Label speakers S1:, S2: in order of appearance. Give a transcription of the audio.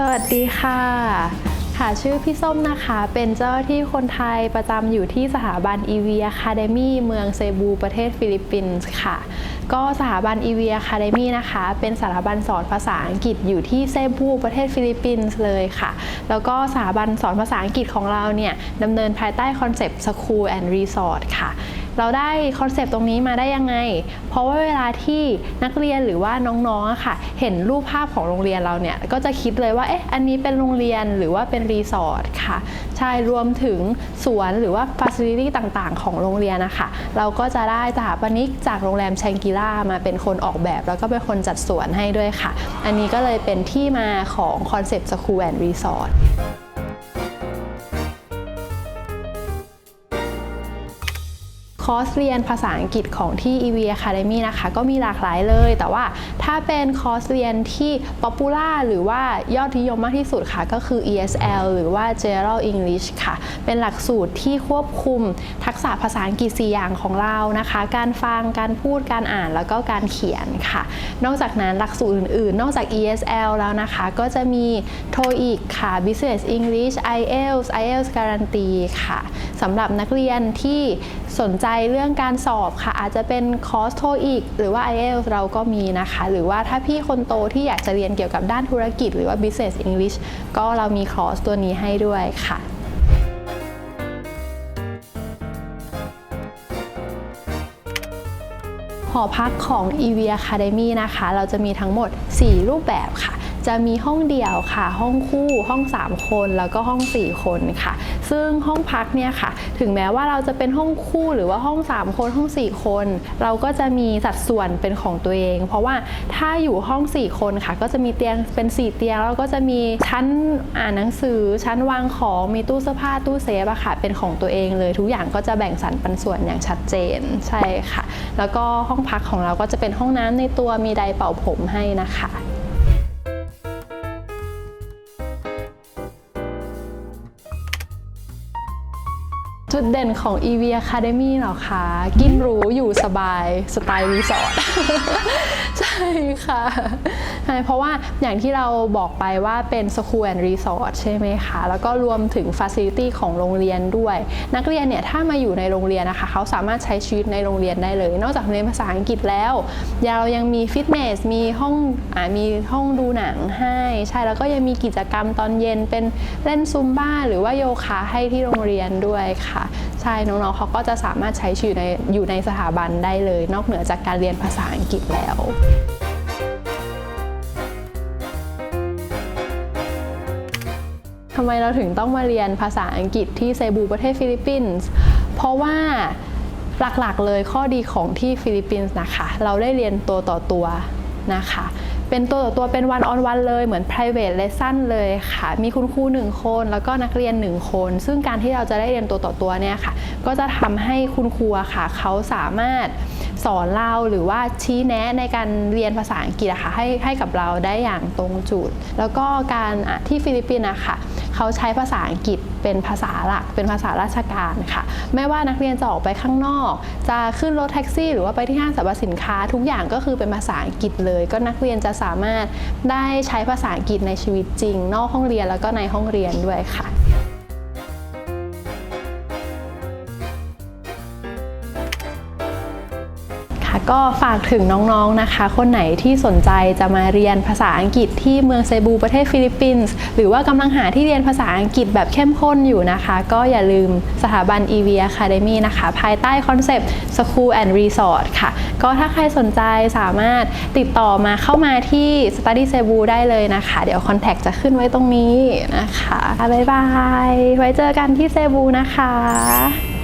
S1: สวัสดีค่ะ ค่ะชื่อพี่ส้มนะคะ เป็นเจ้าที่คนไทยประจำอยู่ที่สถาบัน EV Academy เมืองเซบูประเทศฟิลิปปินส์ค่ะ ก็สถาบัน EV Academy นะคะ เป็นสถาบันสอนภาษาอังกฤษอยู่ที่เซบูประเทศฟิลิปปินส์เลยค่ะ แล้วก็สถาบันสอนภาษาอังกฤษของเราเนี่ยดำเนินภายใต้คอนเซปต์ School and Resort ค่ะ เราได้คอนเซปต์ตรงนี้มาได้ยังไง เพราะว่าเวลาที่นักเรียนหรือว่าน้องๆค่ะ เห็นรูปภาพของโรงเรียนเราเนี่ย ก็จะคิดเลยว่า เอ๊ะ อันนี้เป็นโรงเรียนหรือว่าเป็นรีสอร์ทค่ะ ใช่ รวมถึงสวนหรือว่าฟ a ซิลิตี้ต่างๆ ของโรงเรียนนะคะ เราก็จะได้สถาปนิกจากโรงแรมแชงกิล่ามาเป็นคนออกแบบ แล้วก็เป็นคนจัดสวนให้ด้วยค่ะ อันนี้ก็เลยเป็นที่มาของคอนเซปต์ School and Resort คอร์สเรียนภาษาอังกฤษของที่ EV Academy นะคะ ก็มีหลากหลายเลย แต่ว่าถ้าเป็นคอร์สเรียนที่ป๊อปปูล่าหรือว่ายอดนิยมมากที่สุดค่ะ ก็คือ ESL หรือว่า General English ค่ะ เป็นหลักสูตรที่ควบคุมทักษะภาษาอังกฤษ 4 อย่างของเรานะคะ การฟัง การพูด การอ่าน แล้วก็การเขียนค่ะ นอกจากนั้นหลักสูตรอื่นๆ นอกจาก ESL แล้วนะคะ ก็จะมี TOEIC ค่ะ Business English IELTS IELTS Guarantee ค่ะสำหรับนักเรียนที่สนใจเรื่องการสอบค่ะ อาจจะเป็นคอร์สโทอีก หรือว่า IELTS เราก็มีนะคะ หรือว่าถ้าพี่คนโตที่อยากจะเรียนเกี่ยวกับด้านธุรกิจ หรือว่า Business English ก็เรามีคอร์สตัวนี้ให้ด้วยค่ะหอพักของ EV Academy นะคะ เราจะมีทั้งหมด 4 รูปแบบค่ะ จะมีห้องเดี่ยวค่ะ ห้องคู่ห้อง 3 คนแล้วก็ห้อง 4 คนค่ะ ซึ่งห้องพักเนี่ยค่ะ ถึงแม้ว่าเราจะเป็นห้องคู่หรือว่าห้อง 3 คนห้อง 4 คน เราก็จะมีสัดส่วนเป็นของตัวเอง เพราะว่าถ้าอยู่ห้อง 4 คนค่ะ ก็จะมีเตียงเป็น 4 เตียงแล้วก็จะมีชั้นอ่านหนังสือชั้นวางของมีตู้เสื้อผ้าตู้เซฟอะค่ะ เป็นของตัวเองเลยทุกอย่างก็จะแบ่งสรรปันส่วนอย่างชัดเจนใช่ค่ะ แล้วก็ห้องพักของเราก็จะเป็นห้องน้ำในตัวมีไดร์เป่าผมให้นะคะ จุดเด่นของ EV Academy เหรอคะ กินหรูอยู่สบายสไตล์รีสอร์ท ค่ะใช่เพราะว่าอย่างที่เราบอกไปว่าเป็น School and Resort ใช่ไหมคะ แล้วก็รวมถึง Facility ของโรงเรียนด้วย นักเรียนเนี่ยถ้ามาอยู่ในโรงเรียนนะคะ เขาสามารถใช้ชีวิตในโรงเรียนได้เลย นอกจากเรียนภาษาอังกฤษแล้วเรายังมีฟิตเนสมีห้องอมีห้องดูหนังให้ใช่แล้วก็ยังมีกิจกรรมตอนเย็นเป็นเล่นซุมบ้าหรือว่าโยคะให้ที่โรงเรียนด้วยค่ะ ใช่น้องๆเขาก็จะสามารถใช้ชีวิตในอยู่ในสถาบันได้เลย นอกเหนือจากการเรียนภาษาอังกฤษแล้ว ทำไมเราถึงต้องมาเรียนภาษาอังกฤษที่เซบูประเทศฟิลิปปินส์เพราะว่าหลักๆเลยข้อดีของที่ฟิลิปปินส์นะคะ เราได้เรียนตัวต่อตัวนะคะ เป็นตัวต่อตัวเป็นวันออนวันเลยเหมือน private lesson เลยค่ะ มีคุณครูหนึ่งคนแล้วก็นักเรียนหนึ่งคน ซึ่งการที่เราจะได้เรียนตัวต่อตัวเนี่ยค่ะ ก็จะทำให้คุณครูค่ะเขาสามารถ สอนเราหรือว่าชี้แนะในการเรียนภาษาอังกฤษอะค่ะให้ให้กับเราได้อย่างตรงจุด แล้วก็การที่ฟิลิปปินส์อะค่ะเขาใช้ภาษาอังกฤษเป็นภาษาหลักเป็นภาษาราชการค่ะ ไม่ว่านักเรียนจะออกไปข้างนอก จะขึ้นรถแท็กซี่ หรือว่าไปที่ห้างสรรพสินค้า ทุกอย่างก็คือเป็นภาษาอังกฤษเลย ก็นักเรียนจะสามารถได้ใช้ภาษาอังกฤษในชีวิตจริง นอกห้องเรียนแล้วก็ในห้องเรียนด้วยค่ะ ก็ฝากถึงน้องๆนะคะ คนไหนที่สนใจจะมาเรียนภาษาอังกฤษที่เมืองเซบูประเทศฟิลิปปินส์หรือว่ากำลังหาที่เรียนภาษาอังกฤษแบบเข้มข้นอยู่นะคะ ก็อย่าลืมสถาบัน EV Academy นะคะ ภายใต้คอนเซปต์ School and Resort ค่ะ ก็ถ้าใครสนใจสามารถติดต่อมาเข้ามาที่ Study Cebu ได้เลยนะคะ เดี๋ยวคอนแทคจะขึ้นไว้ตรงนี้นะคะ บ๊ายบาย ไว้เจอกันที่เซบูนะคะ